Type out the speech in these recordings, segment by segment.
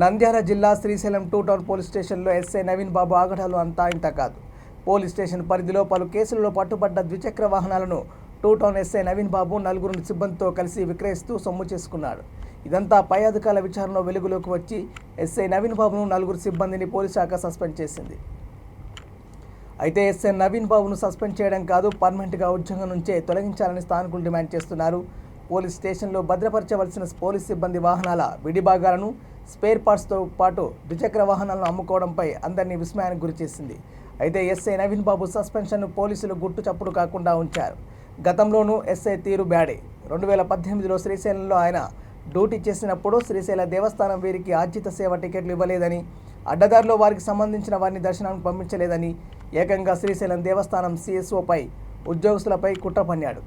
నంద్యాల జిల్లా Srisailam two town police స్టేషన్లో SI Naveen Babu ఆగడాలు అంతా ఇంత కాదు. పోలీస్ స్టేషన్ పరిధిలో పలు కేసులలో పట్టుబడ్డ ద్విచక్ర వాహనాలను two town SI Naveen Babu నలుగురు సిబ్బందితో కలిసి విక్రయిస్తూ సొమ్ము చేసుకున్నాడు. ఇదంతా పై అధికారుల విచారణలో వెలుగులోకి వచ్చి ఎస్ఐ నవీన్ బాబును నలుగురు సిబ్బందిని పోలీస్ శాఖ సస్పెండ్ చేసింది. అయితే ఎస్ఐ నవీన్ బాబును సస్పెండ్ చేయడం కాదు పర్మనెంట్గా ఉద్యోగం నుంచే తొలగించాలని స్థానికులు డిమాండ్ చేస్తున్నారు. పోలీస్ స్టేషన్లో భద్రపరచవలసిన పోలీస్ సిబ్బంది వాహనాల విడిభాగాలను స్పేర్ పార్ట్స్తో పాటు ద్విచక్ర వాహనాలను అమ్ముకోవడంపై అందరినీ విస్మయానికి గురిచేసింది. అయితే ఎస్ఐ నవీన్ బాబు సస్పెన్షన్ను పోలీసులు గుట్టు చప్పుడు కాకుండా ఉంచారు. గతంలోనూ ఎస్ఐ తీరు బ్యాడే. రెండు వేల పద్దెనిమిదిలో శ్రీశైలంలో ఆయన డ్యూటీ చేసినప్పుడు శ్రీశైల దేవస్థానం వీరికి ఆర్జిత సేవ టికెట్లు ఇవ్వలేదని అడ్డదారిలో వారికి సంబంధించిన వారిని దర్శనానికి పంపించలేదని ఏకంగా శ్రీశైలం దేవస్థానం సిఎస్ఓపై ఉద్యోగస్తులపై కుట్ర పన్నాడు.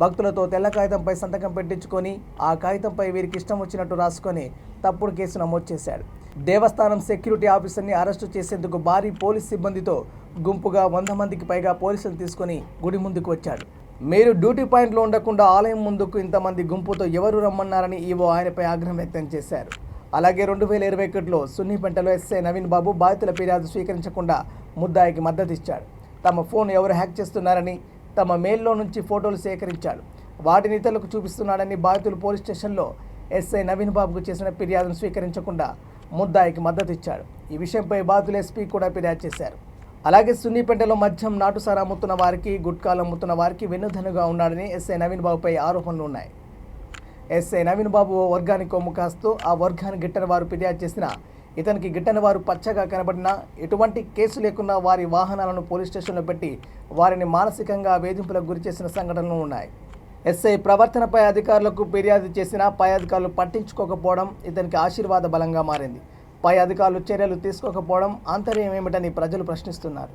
భక్తులతో తెల్ల కాగితంపై సంతకం పెట్టించుకొని ఆ కాగితంపై వీరికి ఇష్టం వచ్చినట్టు రాసుకొని తప్పుడు కేసు నమోదు చేశాడు. దేవస్థానం సెక్యూరిటీ ఆఫీసర్ని అరెస్టు చేసేందుకు భారీ పోలీస్ సిబ్బందితో గుంపుగా వంద మందికి పైగా పోలీసులు తీసుకొని గుడి ముందుకు వచ్చాడు. మీరు డ్యూటీ పాయింట్లో ఉండకుండా ఆలయం ముందుకు ఇంతమంది గుంపుతో ఎవరు రమ్మన్నారని ఈవో ఆయనపై ఆగ్రహం వ్యక్తం చేశారు. అలాగే రెండు వేల ఇరవై ఒకటిలో సున్నిపెంటలో ఎస్ఐ నవీన్ బాబు బాధితుల ఫిర్యాదు స్వీకరించకుండా ముద్దాయికి మద్దతు ఇచ్చాడు. తమ ఫోన్ ఎవరు హ్యాక్ చేస్తున్నారని తమ మెయిల్లో నుంచి ఫోటోలు సేకరించాడు. వాటిని ఇతరులకు చూపిస్తున్నాడని బాధితులు పోలీస్ స్టేషన్లో ఎస్ఐ నవీన్ బాబుకు చేసిన ఫిర్యాదును స్వీకరించకుండా ముద్దాయికి మద్దతు ఇచ్చాడు. ఈ విషయంపై బాధితులు ఎస్పీ కూడా ఫిర్యాదు చేశారు. అలాగే సున్నిపేటలో మద్యం నాటుసారా అమ్ముతున్న వారికి గుట్కాలు అమ్ముతున్న వారికి వెన్నుధనుగా ఉన్నాడని ఎస్ఐ నవీన్ బాబుపై ఆరోపణలు ఉన్నాయి. ఎస్ఐ నవీన్ బాబు ఓ వర్గానికి కొమ్ము కాస్తూ ఆ వర్గాన్ని గిట్టని వారు ఫిర్యాదు చేసిన ఇతనికి గిట్టని వారు పచ్చగా కనబడినా ఎటువంటి కేసు లేకున్నా వారి వాహనాలను పోలీస్ స్టేషన్లో పెట్టి వారిని మానసికంగా వేధింపులకు గురిచేసిన సంఘటనలు ఉన్నాయి. ఎస్ఐ ప్రవర్తనపై అధికారులకు ఫిర్యాదు చేసినా పై అధికారులు పట్టించుకోకపోవడం ఇతనికి ఆశీర్వాద బలంగా మారింది. పై అధికారులు చర్యలు తీసుకోకపోవడం ఆంతర్యం ఏమిటని ప్రజలు ప్రశ్నిస్తున్నారు.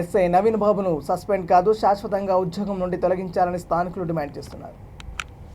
ఎస్ఐ నవీన్ బాబును సస్పెండ్ కాదు శాశ్వతంగా ఉద్యోగం నుండి తొలగించాలని స్థానికులు డిమాండ్ చేస్తున్నారు.